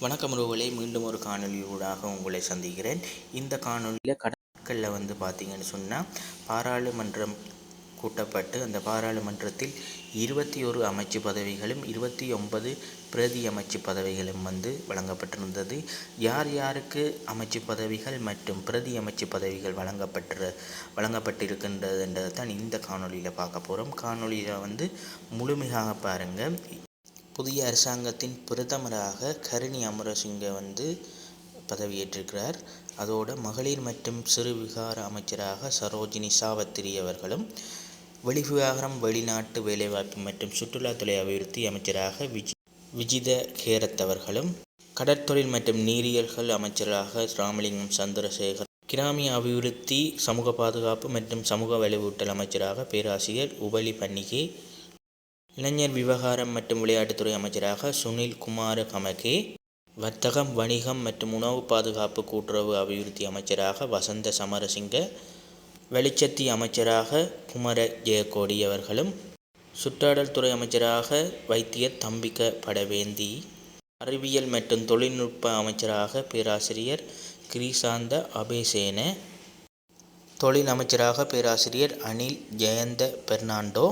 வணக்கம் உறவுகளே மீண்டும் ஒரு காணொளியூடாக உங்களை சந்திக்கிறேன். இந்த காணொலியில் கடற்கல்ல வந்து பார்த்தீங்கன்னு சொன்னால் பாராளுமன்றம் கூட்டப்பட்டு அந்த பாராளுமன்றத்தில் இருபத்தி ஒரு அமைச்சு பதவிகளும் இருபத்தி ஒன்பது பிரதி அமைச்சு பதவிகளும் வந்து வழங்கப்பட்டிருந்தது. யார் யாருக்கு அமைச்சு பதவிகள் மற்றும் பிரதி அமைச்சு பதவிகள் வழங்கப்பட்டு வழங்கப்பட்டிருக்கின்றதுன்றது தான் இந்த காணொளியில் பார்க்க போகிறோம் காணொளியில் வந்து முழுமையாக பாருங்கள் புதிய அரசாங்கத்தின் பிரதமராக கருணி அமரசிங்க வந்து பதவியேற்றிருக்கிறார். அதோடு மகளிர் மற்றும் சிறு விகார அமைச்சராக சரோஜினி சாவத்திரி அவர்களும் வெளிவிவகாரம் வெளிநாட்டு வேலைவாய்ப்பு மற்றும் சுற்றுலாத்துறை அபிவிருத்தி அமைச்சராக விஜி விஜித கேரத் அவர்களும் கடற்தொழில் மற்றும் நீரியல்கள் அமைச்சராக ராமலிங்கம் சந்திரசேகர் கிராமிய அபிவிருத்தி சமூக பாதுகாப்பு மற்றும் சமூக வலுவூட்டல் அமைச்சராக பேராசிரியர் உபலி பன்னிகே இளைஞர் விவகாரம் மற்றும் விளையாட்டுத்துறை அமைச்சராக சுனில் குமார கமகே வர்த்தகம் வணிகம் மற்றும் உணவு பாதுகாப்பு கூட்டுறவு அபிவிருத்தி அமைச்சராக வசந்த சமரசிங்க வெளிச்சத்தி அமைச்சராக குமர ஜெயக்கோடி அவர்களும் சுற்றாடல் துறை அமைச்சராக வைத்திய தம்பிக்க படவேந்தி அறிவியல் மற்றும் தொழில்நுட்ப அமைச்சராக பேராசிரியர் கிரிசாந்த அபேசேன தொழில் அமைச்சராக பேராசிரியர் அனில் ஜெயந்த பெர்னாண்டோ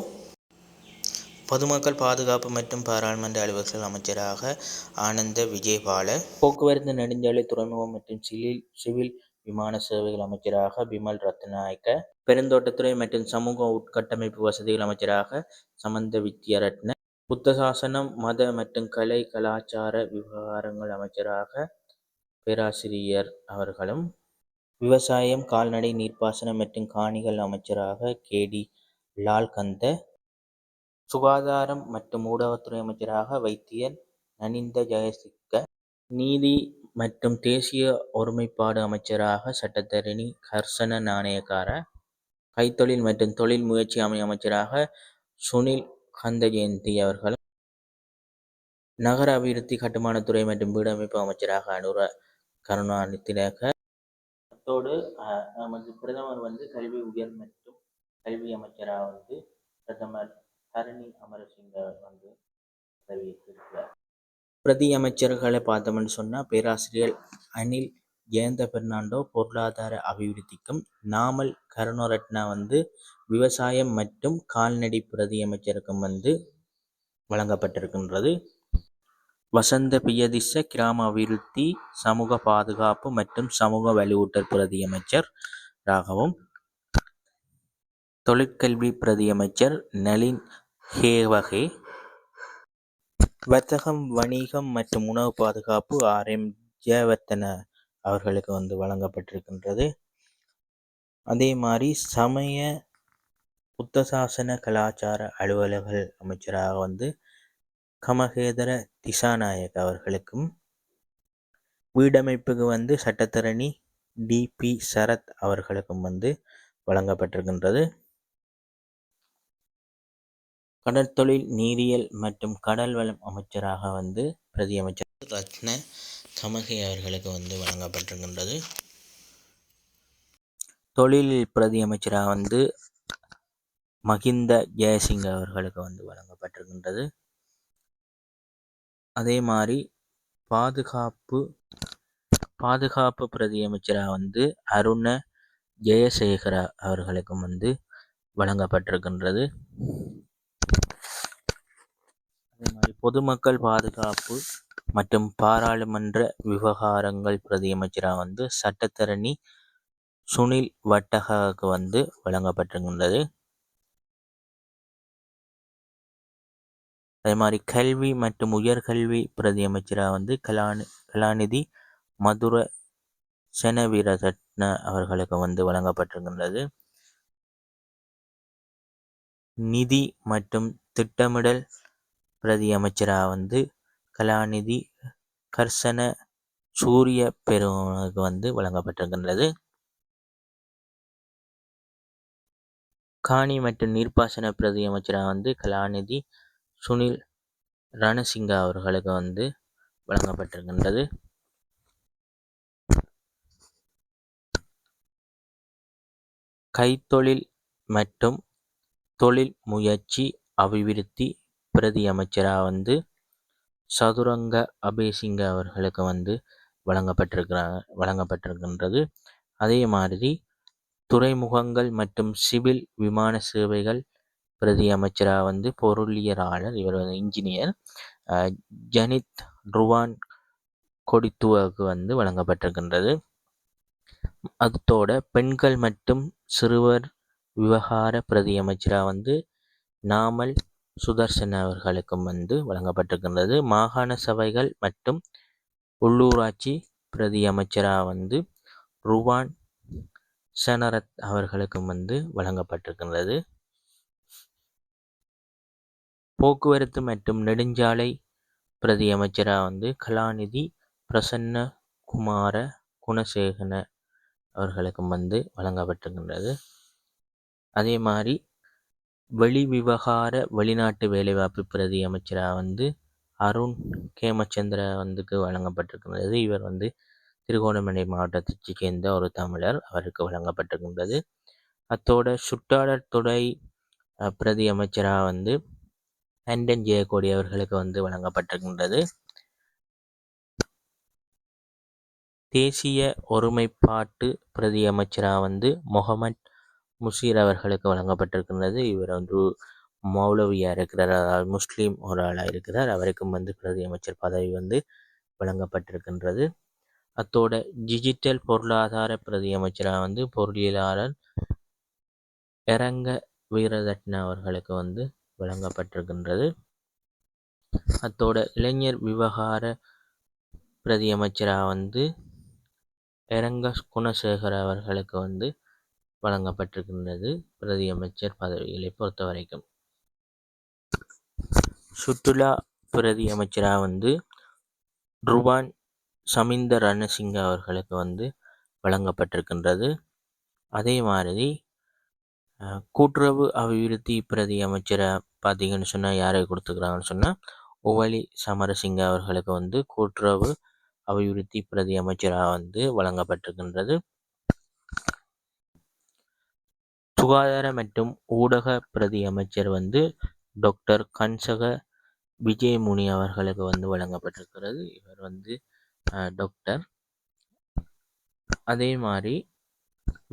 பொதுமக்கள் பாதுகாப்பு மற்றும் பாராளுமன்ற அலுவல்கள் அமைச்சராக ஆனந்த விஜயபால போக்குவரத்து நெடுஞ்சாலை துறைமுகம் மற்றும் சிவில் சிவில் விமான சேவைகள் அமைச்சராக பிமல் ரத்நாயக்க பெருந்தோட்டத்துறை மற்றும் சமூக உட்கட்டமைப்பு வசதிகள் அமைச்சராக சமந்த வித்யரட்ன புத்தசாசனம் மத மற்றும் கலை கலாச்சார விவகாரங்கள் அமைச்சராக பேராசிரியர் அவர்களும் விவசாயம் கால்நடை நீர்ப்பாசனம் மற்றும் காணிகள் அமைச்சராக கே டி லால்கந்த சுகாதாரம் மற்றும் ஊடகத்துறை அமைச்சராக வைத்தியர் நனிந்த ஜெயசிக்க நீதி மற்றும் தேசிய ஒருமைப்பாடு அமைச்சராக சட்டத்தரணி ஹர்சன நாணயக்கார கைத்தொழில் மற்றும் தொழில் முயற்சி அமை அமைச்சராக சுனில் கந்தஜெயந்தி அவர்களும் நகர அபிவிருத்தி கட்டுமானத்துறை மற்றும் வீடமைப்பு அமைச்சராக அனுர கருணாநிதியாக அத்தோடு நமது பிரதமர் வந்து கல்வி உயர் மற்றும் கல்வி அமைச்சராக வந்து பிரதமர் தரணி அமரசிங்க வந்து பதவியேற்றிருக்கிறார் பிரதி அமைச்சர்களை பார்த்தோம்னு சொன்னால் பேராசிரியர் அனில் ஜெயந்த பெர்னாண்டோ பொருளாதார அபிவிருத்திக்கும் நாமல் கருணரட்னா வந்து விவசாயம் மற்றும் கால்நடை பிரதி அமைச்சருக்கும் வந்து வழங்கப்பட்டிருக்கின்றது. வசந்த பியதிச கிராம அபிவிருத்தி சமூக பாதுகாப்பு மற்றும் சமூக வலுவூட்டல் பிரதி அமைச்சர் ராகவும் தொழிற்கல்வி பிரதி அமைச்சர் நளின் ஹே வகை வர்த்தகம் வணிகம் மற்றும் உணவு பாதுகாப்பு ஆர். எம். ஜெயவர்த்தன அவர்களுக்கு வந்து வழங்கப்பட்டிருக்கின்றது. அதே மாதிரி சமய புத்தசாசன கலாச்சார அலுவலர்கள் அமைச்சராக வந்து கமகேதர திசாநாயக் அவர்களுக்கும் வீடமைப்புக்கு வந்து சட்டத்தரணி டி. பி. சரத் அவர்களுக்கும் வந்து வழங்கப்பட்டிருக்கின்றது. கடற்தொழில் நீரியல் மற்றும் கடல் வளம் அமைச்சராக வந்து பிரதி அமைச்சர் ரத்ன கமகே அவர்களுக்கு வந்து வழங்கப்பட்டிருக்கின்றது. தொழில் பிரதி அமைச்சராக வந்து மகிந்த ஜெயசிங் அவர்களுக்கு வந்து வழங்கப்பட்டிருக்கின்றது. அதே மாதிரி பாதுகாப்பு பாதுகாப்பு பிரதி அமைச்சராக வந்து அருண ஜெயசேகர அவர்களுக்கும் வந்து வழங்கப்பட்டிருக்கின்றது. அதே மாதிரி பொதுமக்கள் பாதுகாப்பு மற்றும் பாராளுமன்ற விவகாரங்கள் பிரதி அமைச்சராக வந்து சட்டத்தரணி சுனில் வட்டகாவுக்கு வந்து வழங்கப்பட்டிருக்கின்றது. அதே மாதிரி கல்வி மற்றும் உயர்கல்வி பிரதி அமைச்சராக வந்து கலாநி கலாநிதி மதுர செனவீரரத்ன அவர்களுக்கு வந்து வழங்கப்பட்டிருக்கின்றது. நிதி மற்றும் திட்டமிடல் பிரதி அமைச்சராக வந்து கலாநிதி கர்சன சூரிய பெருமனுக்கு வந்து வழங்கப்பட்டிருக்கின்றது. காணி மற்றும் நீர்ப்பாசன பிரதி அமைச்சராக வந்து கலாநிதி சுனில் ரணசிங்கா அவர்களுக்கு வந்து வழங்கப்பட்டிருக்கின்றது. கைத்தொழில் மற்றும் தொழில் முயற்சி அபிவிருத்தி பிரதி அமைச்சராக வந்து சதுரங்க அபேசிங்க அவர்களுக்கு வந்து வழங்கப்பட்டிருக்கிறாங்க வழங்கப்பட்டிருக்கின்றது. அதே மாதிரி துறைமுகங்கள் மற்றும் சிவில் விமான சேவைகள் பிரதி அமைச்சராக வந்து பொருளியலாளர் இவர் வந்து இன்ஜினியர் ஜனித் ருவான் கொடித்துவக்கு வந்து வழங்கப்பட்டிருக்கின்றது. அதோட பெண்கள் மற்றும் சிறுவர் விவகார பிரதி அமைச்சராக வந்து நாமல் சுதர்சன் அவர்களுக்கும் வந்து வழங்கப்பட்டிருக்கின்றது. மாகாண சபைகள் மற்றும் உள்ளூராட்சி பிரதி அமைச்சராக வந்து ருவான் சனரத் அவர்களுக்கும் வந்து வழங்கப்பட்டிருக்கின்றது. போக்குவரத்து மற்றும் நெடுஞ்சாலை பிரதி அமைச்சராக வந்து கலாநிதி பிரசன்ன குமார குணசேகன அவர்களுக்கும் வந்து வழங்கப்பட்டிருக்கின்றது. அதே மாதிரி வெளிவிவகார வெளிநாட்டு வேலைவாய்ப்பு பிரதி அமைச்சராக வந்து அருண் கேமச்சந்திர வந்துக்கு வழங்கப்பட்டிருக்கின்றது. இவர் வந்து திருகோணமலை மாவட்டத்தைச் சேர்ந்த ஒரு தமிழர் அவருக்கு வழங்கப்பட்டிருக்கின்றது. அத்தோட சுற்றாடல் துறை பிரதி அமைச்சராக வந்து ஆண்டன் ஜெயக்கோடி அவர்களுக்கு வந்து வழங்கப்பட்டிருக்கின்றது. தேசிய ஒருமைப்பாட்டு பிரதி அமைச்சராக வந்து முகமது முஷீர் அவர்களுக்கு வழங்கப்பட்டிருக்கின்றது. இவர் வந்து மௌலவியாக இருக்கிறார். அதாவது முஸ்லீம் ஒரு ஆளாக இருக்கிறார். அவருக்கும் வந்து பிரதி அமைச்சர் பதவி வந்து வழங்கப்பட்டிருக்கின்றது. அத்தோட டிஜிட்டல் பொருளாதார பிரதி அமைச்சராக வந்து பொருளியலாளர் எரங்க வீரதட்ன அவர்களுக்கு வந்து வழங்கப்பட்டிருக்கின்றது. அத்தோட இளைஞர் விவகார பிரதி அமைச்சராக வந்து எரங்க குணசேகர் அவர்களுக்கு வந்து வழங்கப்பட்டிருக்கின்றது. பிரதி அமைச்சர் பதவிகளை பொறுத்தவரைக்கும். சுற்றுலா பிரதி அமைச்சராக வந்து ருவான் சமிந்த ரணசிங்க அவர்களுக்கு வந்து வழங்கப்பட்டிருக்கின்றது. அதே மாதிரி கூட்டுறவு அபிவிருத்தி பிரதி அமைச்சரை பார்த்தீங்கன்னு சொன்னால் யாரை கொடுத்துக்கிறாங்கன்னு சொன்னால் உவலி சமரசிங்க அவர்களுக்கு வந்து கூட்டுறவு அபிவிருத்தி பிரதி அமைச்சராக வந்து வழங்கப்பட்டிருக்கின்றது. சுகாதார மற்றும் ஊடக பிரதி அமைச்சர் வந்து டாக்டர் கன்சக விஜயமுனி அவர்களுக்கு வந்து வழங்கப்பட்டிருக்கிறது. இவர் வந்து டாக்டர். அதே மாதிரி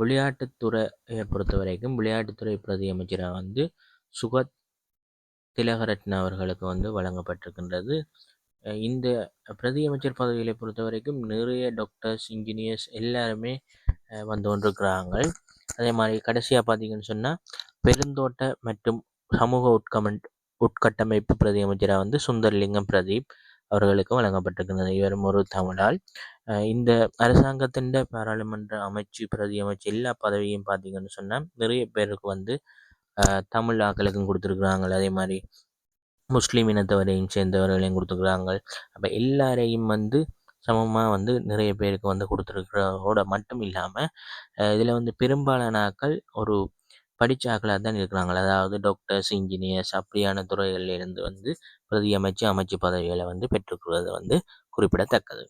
விளையாட்டுத்துறையை பொறுத்த வரைக்கும் விளையாட்டுத்துறை பிரதி அமைச்சராக வந்து சுகத் திலகரட்ன அவர்களுக்கு வந்து வழங்கப்பட்டிருக்கின்றது. இந்த பிரதி அமைச்சர் பதவிகளை பொறுத்த வரைக்கும் நிறைய டாக்டர்ஸ் இன்ஜினியர்ஸ் எல்லாருமே வந்து கொண்டிருக்கிறாங்க. அதே மாதிரி கடைசியாக பார்த்தீங்கன்னு சொன்னால் பெருந்தோட்ட மற்றும் சமூக உட்கமெண்ட் உட்கட்டமைப்பு பிரதி அமைச்சராக வந்து சுந்தர்லிங்கம் பிரதீப் அவர்களுக்கும் வழங்கப்பட்டிருக்கின்றது இவரும் ஒரு தமிழால். இந்த அரசாங்கத்தின் பாராளுமன்ற அமைச்சு பிரதி அமைச்சு எல்லா பதவியும் பார்த்தீங்கன்னு சொன்னால் நிறைய பேருக்கு வந்து தமிழ் ஆக்களுக்கும் கொடுத்துருக்குறாங்க. அதே மாதிரி முஸ்லீம் இனத்தவரையும் சேர்ந்தவர்களையும் கொடுத்துருக்குறாங்க. அப்போ எல்லாரையும் வந்து சமமாக வந்து நிறைய பேருக்கு வந்து கொடுத்துருக்கிறதோட மட்டும் இல்லாமல் இதில் வந்து பெரும்பாலான ஆக்கள் ஒரு படித்த ஆக்களாக தான் இருக்கிறாங்க. அதாவது டாக்டர்ஸ் இன்ஜினியர்ஸ் அப்படியான துறைகளிலிருந்து வந்து பிரதி அமைச்சு அமைச்சு பதவிகளை வந்து பெற்றுக்கொள்வது வந்து குறிப்பிடத்தக்கது.